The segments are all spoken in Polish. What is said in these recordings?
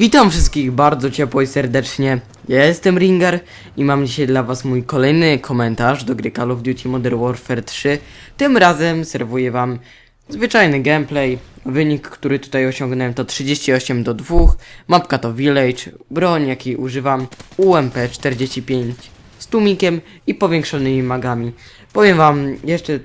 Witam wszystkich bardzo ciepło i serdecznie. Ja jestem Ringer i mam dzisiaj dla was mój kolejny komentarz do gry Call of Duty Modern Warfare 3. Tym razem serwuję wam zwyczajny gameplay. Wynik, który tutaj osiągnąłem to 38 do 2. Mapka to Village. Broń jakiej używam UMP 45 z tłumikiem i powiększonymi magami. Powiem wam jeszcze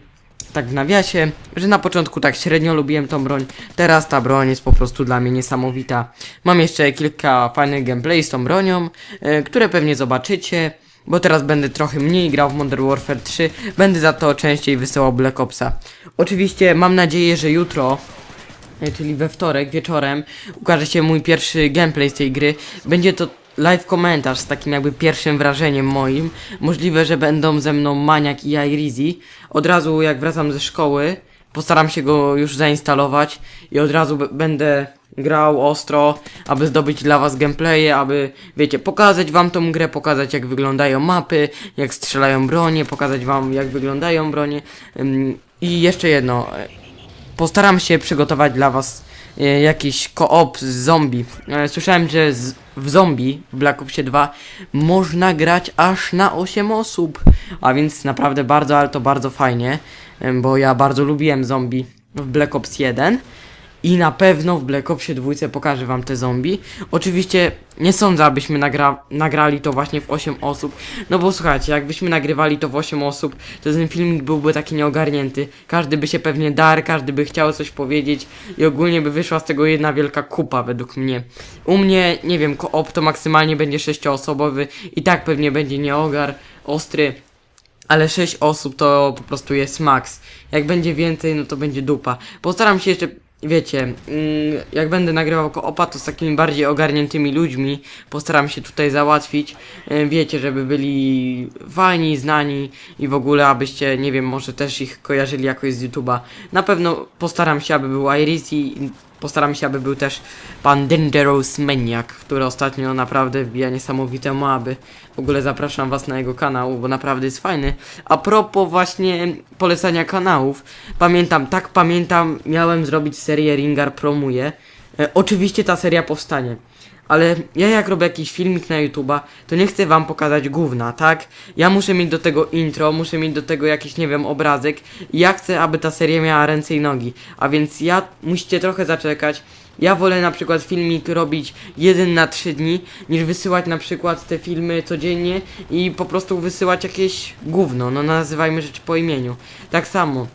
tak w nawiasie, że na początku tak średnio lubiłem tą broń, teraz ta broń jest po prostu dla mnie niesamowita. Mam jeszcze kilka fajnych gameplay z tą bronią, e, które pewnie zobaczycie, bo teraz będę trochę mniej grał w Modern Warfare 3, będę za to częściej wysyłał Black Opsa. Oczywiście mam nadzieję, że jutro e, czyli we wtorek wieczorem ukaże się mój pierwszy gameplay z tej gry. Będzie to live komentarz z takim jakby pierwszym wrażeniem moim. Możliwe, że będą ze mną Maniak i Irizi. Od razu jak wracam ze szkoły, postaram się go już zainstalować i od razu będę grał ostro, aby zdobyć dla was gameplaye, aby, wiecie, pokazać wam tą grę, pokazać jak wyglądają mapy, jak strzelają bronie, pokazać wam jak wyglądają bronie. I jeszcze jedno, Postaram się przygotować dla was jakiś koop z zombie. E, słyszałem, że z, w zombie w Black Opsie 2 można grać aż na 8 osób. A więc naprawdę bardzo, ale to bardzo fajnie. e, Bo ja bardzo lubiłem zombie w Black Ops 1. I na pewno w Black Opsie 2 pokażę wam te zombie. Oczywiście nie sądzę, abyśmy nagra nagrali to właśnie w 8 osób. No bo słuchajcie, jakbyśmy nagrywali to w 8 osób, to ten filmik byłby taki nieogarnięty. Każdy by się pewnie darł, każdy by chciał coś powiedzieć i ogólnie by wyszła z tego jedna wielka kupa według mnie. U mnie, nie wiem, koop to maksymalnie będzie 6-osobowy i tak pewnie będzie nieogar, ostry. Ale 6 osób to po prostu jest max. Jak będzie więcej, no to będzie dupa. Postaram się jeszcze, wiecie, mm, jak będę nagrywał koopa, to z takimi bardziej ogarniętymi ludźmi postaram się tutaj załatwić. E, Wiecie, żeby byli fajni, znani i w ogóle, abyście, nie wiem, może też ich kojarzyli jakoś z YouTube'a. Na pewno postaram się, aby był Irisi i postaram się, aby był też pan Dangerous Maniac, który ostatnio naprawdę wbija niesamowite moaby. W ogóle zapraszam was na jego kanał, bo naprawdę jest fajny. A propos właśnie polecania kanałów, pamiętam, tak pamiętam, miałem zrobić serię Ringar Promuje. E, oczywiście ta seria powstanie. Ale ja jak robię jakiś filmik na YouTube'a, to nie chcę wam pokazać gówna, tak? Ja muszę mieć do tego intro, muszę mieć do tego jakiś, nie wiem, obrazek. I ja chcę, aby ta seria miała ręce i nogi. A więc ja musicie trochę zaczekać. Ja wolę na przykład filmik robić jeden na trzy dni, niż wysyłać na przykład te filmy codziennie i po prostu wysyłać jakieś gówno, no nazywajmy rzeczy po imieniu. Tak samo.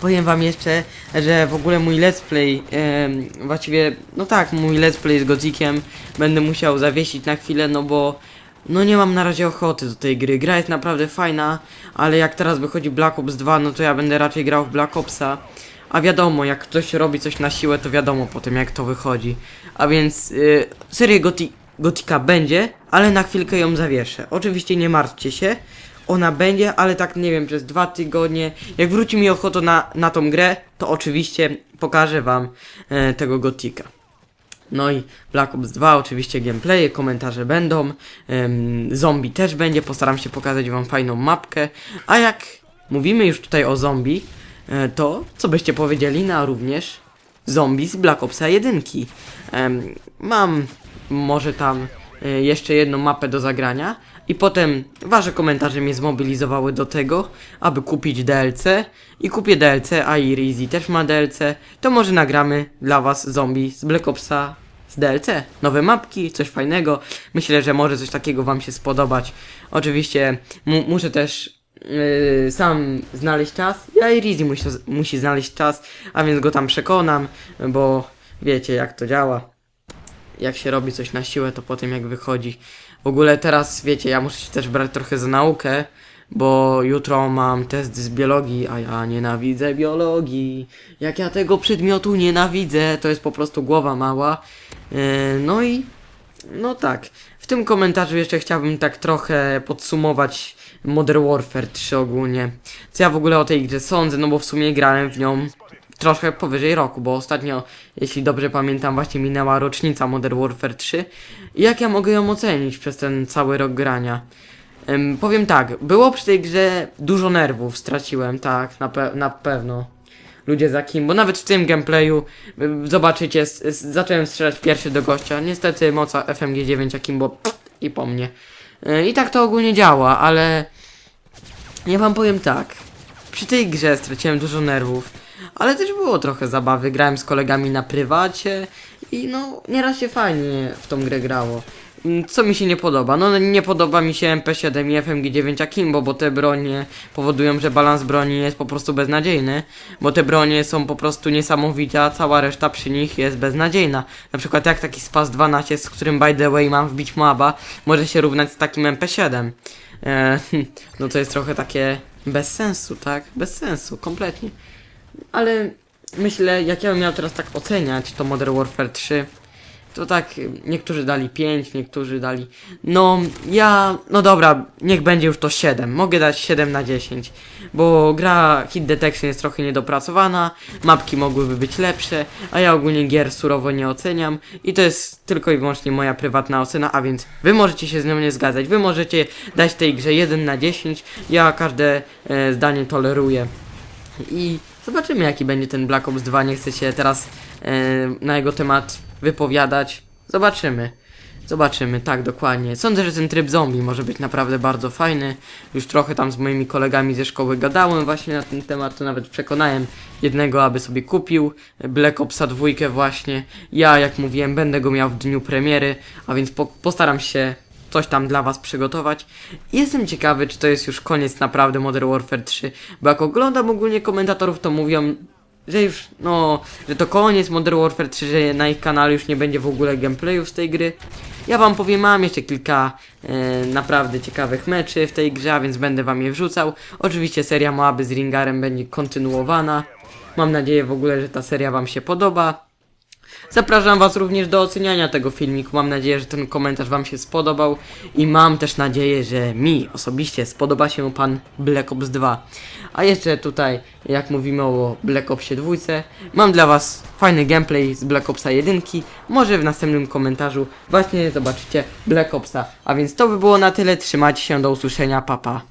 Powiem wam jeszcze, że w ogóle mój let's play, em, właściwie, no tak, mój let's play z Godzikiem będę musiał zawiesić na chwilę, no bo no nie mam na razie ochoty do tej gry. Gra jest naprawdę fajna, ale jak teraz wychodzi Black Ops 2, no to ja będę raczej grał w Black Opsa. A wiadomo, jak ktoś robi coś na siłę, to wiadomo potem jak to wychodzi. A więc y, serię Goti Gotika będzie, ale na chwilkę ją zawieszę. Oczywiście nie martwcie się, ona będzie, ale tak nie wiem, przez dwa tygodnie. Jak wróci mi ochota na, na tą grę, to oczywiście pokażę wam e, tego Gotika. No i Black Ops 2, oczywiście gameplaye, komentarze będą, zombie też będzie, postaram się pokazać wam fajną mapkę, a jak mówimy już tutaj o zombie, e, to co byście powiedzieli na również zombie z Black Opsa 1. Em, mam może tam jeszcze jedną mapę do zagrania i potem wasze komentarze mnie zmobilizowały do tego, aby kupić DLC i kupię DLC, a i Rizzy też ma DLC, to może nagramy dla was zombie z Black Opsa z DLC. Nowe mapki, coś fajnego. Myślę, że może coś takiego wam się spodobać. Oczywiście mu muszę też yy, sam znaleźć czas. Ja i Rizzy musi, musi znaleźć czas, a więc go tam przekonam, bo wiecie jak to działa jak się robi coś na siłę, to potem jak wychodzi. W ogóle teraz, wiecie, ja muszę się też brać trochę za naukę, bo jutro mam test z biologii, a ja nienawidzę biologii. Jak ja tego przedmiotu nienawidzę, to jest po prostu głowa mała. Yy, no i, no tak. W tym komentarzu jeszcze chciałbym tak trochę podsumować Modern Warfare 3 ogólnie. Co ja w ogóle o tej grze sądzę, no bo w sumie grałem w nią trochę powyżej roku, bo ostatnio, jeśli dobrze pamiętam, właśnie minęła rocznica Modern Warfare 3. I jak ja mogę ją ocenić przez ten cały rok grania? Em, powiem tak, było przy tej grze dużo nerwów, straciłem, tak, na, pe na pewno. ludzie za kim, bo nawet w tym gameplayu zobaczycie, zacząłem strzelać pierwszy do gościa. Niestety moca FMG9 Akimbo pff, i po mnie. Y, I tak to ogólnie działa, ale ja wam powiem tak. Przy tej grze straciłem dużo nerwów, ale też było trochę zabawy. Grałem z kolegami na prywacie i no nieraz się fajnie w tą grę grało. Mm, Co mi się nie podoba? No nie podoba mi się MP7 i FMG9 Akimbo, bo te bronie powodują, że balans broni jest po prostu beznadziejny, bo te bronie są po prostu niesamowite, a cała reszta przy nich jest beznadziejna. Na przykład jak taki Spas 12, z którym by the way mam wbić maba, może się równać z takim MP7. E, no to jest trochę takie bez sensu, tak? Bez sensu, kompletnie. Ale myślę, jak ja bym miał teraz tak oceniać to Modern Warfare 3, to tak, niektórzy dali 5, niektórzy dali. No, ja. No dobra, niech będzie już to 7. Mogę dać 7 na 10. Bo gra Hit Detection jest trochę niedopracowana, mapki mogłyby być lepsze, a ja ogólnie gier surowo nie oceniam. I to jest tylko i wyłącznie moja prywatna ocena, a więc wy możecie się z nią nie zgadzać. Wy możecie dać tej grze 1 na 10. Ja każde e, zdanie toleruję. I zobaczymy jaki będzie ten Black Ops 2. Nie chcę się teraz e, na jego temat wypowiadać. Zobaczymy. Zobaczymy, tak, dokładnie. Sądzę, że ten tryb zombie może być naprawdę bardzo fajny. Już trochę tam z moimi kolegami ze szkoły gadałem właśnie na ten temat, to nawet przekonałem jednego, aby sobie kupił Black Opsa 2 właśnie. Ja, jak mówiłem, będę go miał w dniu premiery, a więc po postaram się coś tam dla was przygotować. Jestem ciekawy, czy to jest już koniec naprawdę Modern Warfare 3, bo jak oglądam ogólnie komentatorów, to mówią, że już, no, że to koniec Modern Warfare 3, że na ich kanale już nie będzie w ogóle gameplayów z tej gry. Ja wam powiem, mam jeszcze kilka e, naprawdę ciekawych meczy w tej grze, a więc będę wam je wrzucał. Oczywiście seria Moaby z Ringarem będzie kontynuowana. Mam nadzieję w ogóle, że ta seria wam się podoba. Zapraszam Was również do oceniania tego filmiku. Mam nadzieję, że ten komentarz Wam się spodobał i mam też nadzieję, że mi osobiście spodoba się Pan Black Ops 2. A jeszcze tutaj, jak mówimy o Black Opsie 2, mam dla Was fajny gameplay z Black Opsa 1. Może w następnym komentarzu właśnie zobaczycie Black Opsa. A więc to by było na tyle. Trzymajcie się, do usłyszenia, papa. Pa.